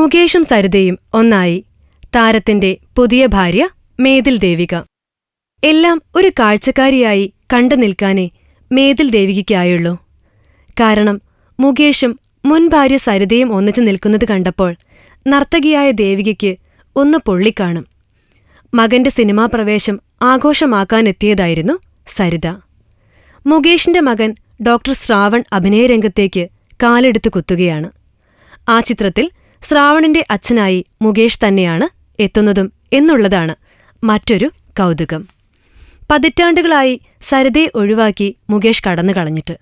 മുകേഷും സരിതയും ഒന്നായി. താരത്തിന്റെ പുതിയ ഭാര്യ മേതിൽ ദേവിക. എല്ലാം ഒരു കാഴ്ചക്കാരിയായി കണ്ടു നിൽക്കാനേ മേതിൽ ദേവികയ്ക്കായുള്ളൂ. കാരണം മുകേഷും മുൻ ഭാര്യ സരിതയും ഒന്നിച്ചു നിൽക്കുന്നത് കണ്ടപ്പോൾ നർത്തകിയായ ദേവികയ്ക്ക് ഒന്ന് പൊള്ളിക്കാണും. മകന്റെ സിനിമാ പ്രവേശം ആഘോഷമാക്കാനെത്തിയതായിരുന്നു സരിത. മുകേഷിന്റെ മകൻ ഡോക്ടർ ശ്രാവൺ അഭിനയരംഗത്തേക്ക് കാലെടുത്ത് കുത്തുകയാണ്. ആ ചിത്രത്തിൽ ശ്രാവണിന്റെ അച്ഛനായി മുകേഷ് തന്നെയാണ് എത്തുന്നതും എന്നുള്ളതാണ് മറ്റൊരു കൗതുകം. പതിറ്റാണ്ടുകളായി സരിതയെ ഒഴിവാക്കി മുകേഷ് കടന്നു കളഞ്ഞിട്ട്.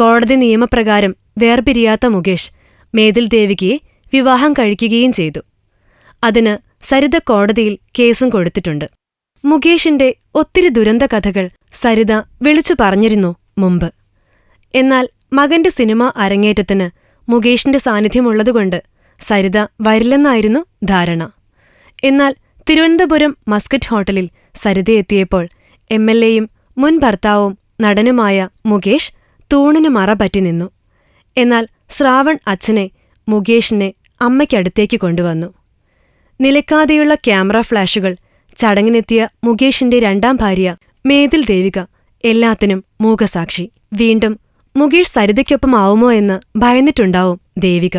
കോടതി നിയമപ്രകാരം വേർപിരിയാത്ത മുകേഷ് മേതിൽ ദേവികയെ വിവാഹം കഴിക്കുകയും ചെയ്തു. അതിന് സരിത കോടതിയിൽ കേസും കൊടുത്തിട്ടുണ്ട്. മുകേഷിന്റെ ഒത്തിരി ദുരന്ത കഥകൾ സരിത വിളിച്ചു പറഞ്ഞിരുന്നു മുമ്പ്. എന്നാൽ മകന്റെ സിനിമ അരങ്ങേറ്റത്തിന് മുകേഷിന്റെ സാന്നിധ്യമുള്ളതുകൊണ്ട് സരിത വരില്ലെന്നായിരുന്നു ധാരണ. എന്നാൽ തിരുവനന്തപുരം മസ്കറ്റ് ഹോട്ടലിൽ സരിത എത്തിയപ്പോൾ എം എൽ എയും മുൻ ഭർത്താവും നടനുമായ മുകേഷ് തൂണിന് മറ പറ്റി നിന്നു. എന്നാൽ ശ്രാവൺ അച്ഛനെ മുകേഷിനെ അമ്മയ്ക്കടുത്തേക്ക് കൊണ്ടുവന്നു. നിലക്കാതെയുള്ള ക്യാമറ ഫ്ലാഷുകൾ ചടങ്ങിനെത്തിയ മുകേഷിന്റെ രണ്ടാം ഭാര്യ മേതിൽ ദേവിക എല്ലാത്തിനും മൂകസാക്ഷി. വീണ്ടും മുകേഷ് സരിതയ്ക്കൊപ്പമാവുമോ എന്ന് ഭയന്നിട്ടുണ്ടാവും ദേവിക.